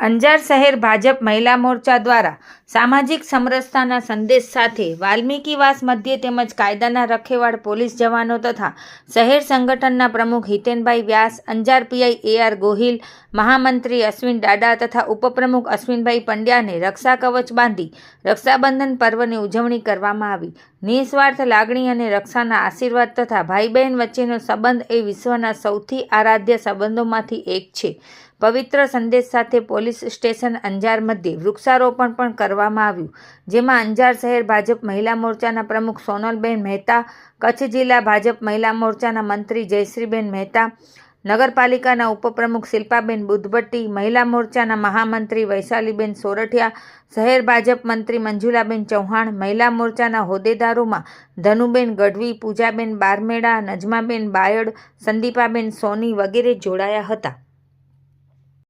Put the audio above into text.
અંજાર શહેર ભાજપ મહિલા મોરચા દ્વારા સામાજિક સમરસતાના સંદેશ સાથે વાલ્મીકીવાસ મધ્યે તેમજ કાયદાના રખેવાળ પોલીસ જવાનો તથા શહેર સંગઠનના પ્રમુખ Hitenbhai Vyas, Anjar PI A R Gohil, મહામંત્રી અશ્વિન ડાડા તથા ઉપપ્રમુખ અશ્વિનભાઈ પંડ્યાને રક્ષા કવચ બાંધી રક્ષાબંધન પર્વની ઉજવણી કરવામાં આવી. નિસ્વાર્થ લાગણી અને રક્ષાના આશીર્વાદ તથા ભાઈ બહેન વચ્ચેનો સંબંધ એ વિશ્વના સૌથી આરાધ્ય સંબંધોમાંથી એક છે. પવિત્ર સંદેશ સાથે પોલીસ સ્ટેશન અંજાર મધ્યે વૃક્ષારોપણ પણ કરવામાં આવ્યું, જેમાં અંજાર શહેર ભાજપ મહિલા મોરચાના પ્રમુખ સોનલબેન મહેતા, કચ્છ જિલ્લા ભાજપ મહિલા મોરચાના મંત્રી જયશ્રીબેન મહેતા, નગરપાલિકાના ઉપપ્રમુખ શિલ્પાબેન બુદ્ધભટ્ટી મહિલા મોરચાના મહામંત્રી વૈશાલીબેન સોરઠિયા, શહેર ભાજપ મંત્રી મંજુલાબેન ચૌહાણ, મહિલા મોરચાના હોદ્દેદારોમાં ધનુબેન ગઢવી, પૂજાબેન બારમેડા, નજમાબેન બાયડ, સંદીપાબેન સોની વગેરે જોડાયા હતા.